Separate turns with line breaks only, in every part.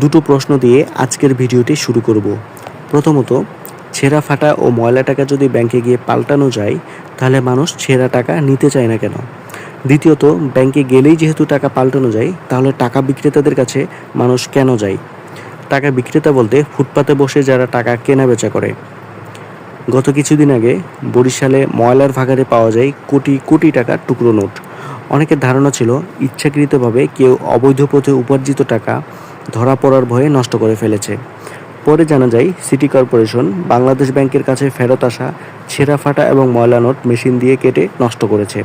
দুটো প্রশ্ন দিয়ে আজকের ভিডিওটি শুরু করব। প্রথমত, ছেঁড়া ফাটা ও ময়লা টাকা যদি ব্যাংকে গিয়ে পাল্টানো যায়, তাহলে মানুষ ছেঁড়া টাকা নিতে চায় না কেন? দ্বিতীয়ত, ব্যাংকে গেলেই যেহেতু টাকা পাল্টানো যায়, তাহলে টাকা বিক্রেতাদের কাছে মানুষ কেন যায়? টাকা বিক্রেতা বলতে ফুটপাতে বসে যারা টাকা কেনা বেচা করে। গত কিছুদিন আগে বরিশালে ময়লার ভাগারে পাওয়া যায় কোটি কোটি টাকার টুকরো নোট। অনেকের ধারণা ছিল, ইচ্ছাকৃতভাবে কেউ অবৈধ পথে উপার্জিত টাকা ধরা পড়ার ভয়ে নষ্ট করে ফেলেছে। পরে জানা যায়, সিটি কর্পোরেশন বাংলাদেশ ব্যাংকের কাছে ফেরত আসা ছেঁড়া ফাটা এবং ময়লা নোট মেশিন দিয়ে কেটে নষ্ট করেছে।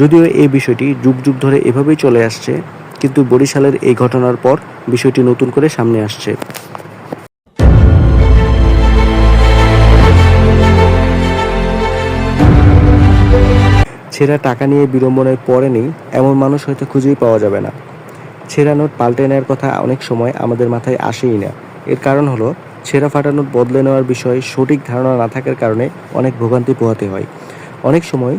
যদিও এই বিষয়টি যুগ যুগ ধরে এভাবেই চলে আসছে, কিন্তু বরিশালের এই ঘটনার পর বিষয়টি নতুন করে সামনে আসছে। ছেঁড়া টাকা নিয়ে বিড়ম্বনায় পড়ে নেই এমন মানুষ হয়তো খুঁজেই পাওয়া যাবে না। ছেঁড়া নোট পাল্টে নেওয়ার কথা অনেক সময় আমাদের মাথায় আসেই না। এর কারণ হলো, ছেঁড়া ফাটা নোট বদলে নেওয়ার বিষয়ে সঠিক ধারণা না থাকার কারণে অনেক ভোগান্তি পোহাতে হয়। অনেক সময়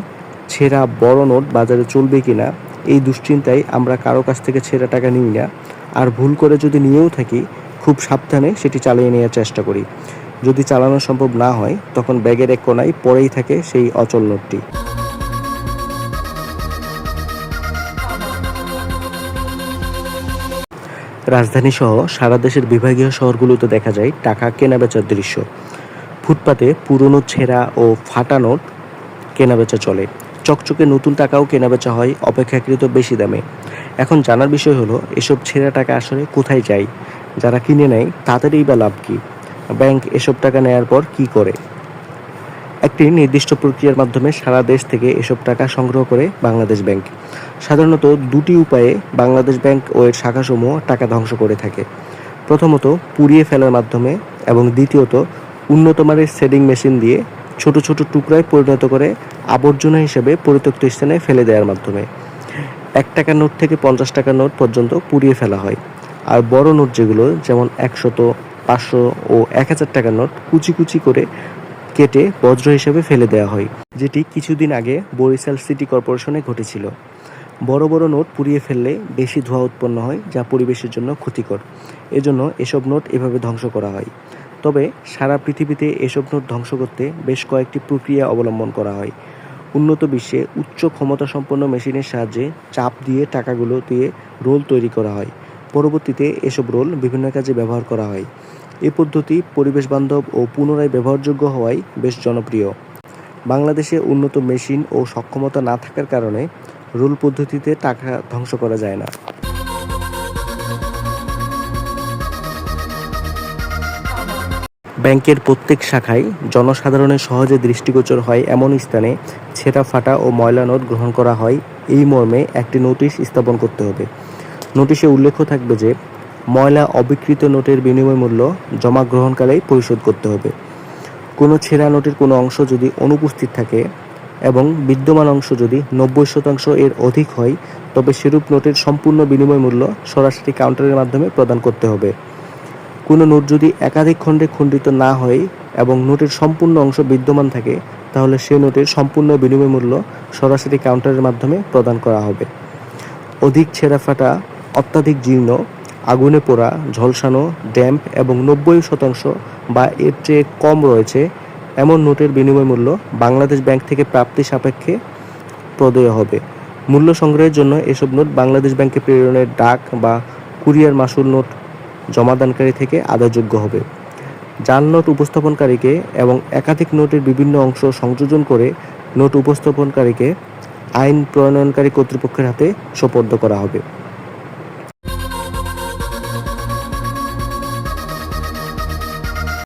ছেঁড়া বড় নোট বাজারে চলবে কিনা এই দুশ্চিন্তায় আমরা কারও কাছ থেকে ছেঁড়া টাকা নিই না। আর ভুল করে যদি নিয়েও থাকি, খুব সাবধানে সেটি চালিয়ে নেওয়ার চেষ্টা করি। যদি চালানো সম্ভব না হয়, তখন ব্যাগের এক কোনায় পড়েই থাকে সেই অচল নোটটি। রাজধানী সহ সারা দেশের বিভাগীয় শহরগুলোতে দেখা যায় টাকা কেনাবেচার দৃশ্য। ফুটপাতে পুরনো ছেঁড়া ও ফাটা নোট কেনাবেচা চলে। চকচকে নতুন টাকাও কেনাবেচা হয়, অপেক্ষাকৃত বেশি দামে। এখন জানার বিষয় হলো, এসব ছেঁড়া টাকা আসলে কোথায় যায়? যারা কিনে নেয়, তাদেরই বা লাভ কী? ব্যাংক এসব টাকা নেয়ার পর কি করে? একটি নির্দিষ্ট প্রক্রিয়ার মাধ্যমে সারা দেশ থেকে এসব টাকা সংগ্রহ করে বাংলাদেশ ব্যাংক। সাধারণত দুটি উপায়ে বাংলাদেশ ব্যাংক ও এর শাখাসমূহ টাকা ধ্বংস করে থাকে। প্রথমত, পুড়িয়ে ফেলার মাধ্যমে এবং দ্বিতীয়ত উন্নত মানের সেডিং মেশিন দিয়ে ছোট ছোট টুকরায় পরিণত করে আবর্জনা হিসেবে পরিত্যক্ত স্থানে ফেলে দেওয়ার মাধ্যমে। এক টাকার নোট থেকে পঞ্চাশ টাকার নোট পর্যন্ত পুড়িয়ে ফেলা হয়। আর বড় নোট যেগুলো, যেমন একশত পাঁচশো ও এক হাজার টাকার নোট কুচি কুচি করে কেটে বজ্র হিসেবে ফেলে দেওয়া হয়, যেটি কিছুদিন আগে বরিশাল সিটি কর্পোরেশনে ঘটেছিল। বড় বড় নোট পুড়িয়ে ফেললে বেশি ধোঁয়া উৎপন্ন হয়, যা পরিবেশের জন্য ক্ষতিকর। এজন্য এসব নোট এভাবে ধ্বংস করা হয়। তবে সারা পৃথিবীতে এসব নোট ধ্বংস করতে বেশ কয়েকটি প্রক্রিয়া অবলম্বন করা হয়। উন্নত বিশ্বে উচ্চ ক্ষমতা সম্পন্ন মেশিনের সাহায্যে চাপ দিয়ে টাকাগুলো দিয়ে রোল তৈরি করা হয়। পরবর্তীতে এসব রোল বিভিন্ন কাজে ব্যবহার করা হয়। এ পদ্ধতি পরিবেশ বান্ধব ও পুনরায় ব্যবহারযোগ্য হওয়ায় বেশ জনপ্রিয়। বাংলাদেশে উন্নত মেশিন ও সক্ষমতা না থাকার কারণে রুল পদ্ধতিতে টাকা ধ্বংস করা যায় না। ব্যাংকের প্রত্যেক শাখায় জনসাধারণের সহজে দৃষ্টিগোচর হয় এমন স্থানে ছেঁড়া ফাটা ও ময়লা নোট গ্রহণ করা হয়। এই মর্মে একটি নোটিশ স্থাপন করতে হবে। নোটিশে উল্লেখ থাকবে যে ময়লা অবিকৃত নোটের বিনিময় মূল্য জমা গ্রহণকালেই পরিশোধ করতে হবে। কোনো ছেঁড়া নোটের কোনো অংশ যদি অনুপস্থিত থাকে এবং বিদ্যমান অংশ যদি নব্বই শতাংশ এর অধিক হয়, তবে সেরূপ নোটের সম্পূর্ণ বিনিময় মূল্য সরাসরি কাউন্টারের মাধ্যমে প্রদান করতে হবে। কোনো নোট যদি একাধিক খণ্ডে খণ্ডিত না হয় এবং নোটের সম্পূর্ণ অংশ বিদ্যমান থাকে, তাহলে সে নোটের সম্পূর্ণ বিনিময় মূল্য সরাসরি কাউন্টারের মাধ্যমে প্রদান করা হবে। অধিক ছেঁড়া ফাটা, অত্যাধিক জীর্ণ আগুনে পোড়া, ঝলসানো, ড্যাম্প এবং নব্বই শতাংশ বা এর চেয়ে কম রয়েছে এমন নোটের বিনিময় মূল্য বাংলাদেশ ব্যাংক থেকে প্রাপ্তি সাপেক্ষে প্রদেয় হবে। মূল্য সংগ্রহের জন্য এসব নোট বাংলাদেশ ব্যাংকে প্রেরণের ডাক বা কুরিয়ার মাসুল নোট জমাদানকারী থেকে আদায়যোগ্য হবে। জাল নোট উপস্থাপনকারীকে এবং একাধিক নোটের বিভিন্ন অংশ সংযোজন করে নোট উপস্থাপনকারীকে আইন প্রণয়নকারী কর্তৃপক্ষের হাতে সোপর্দ করা হবে।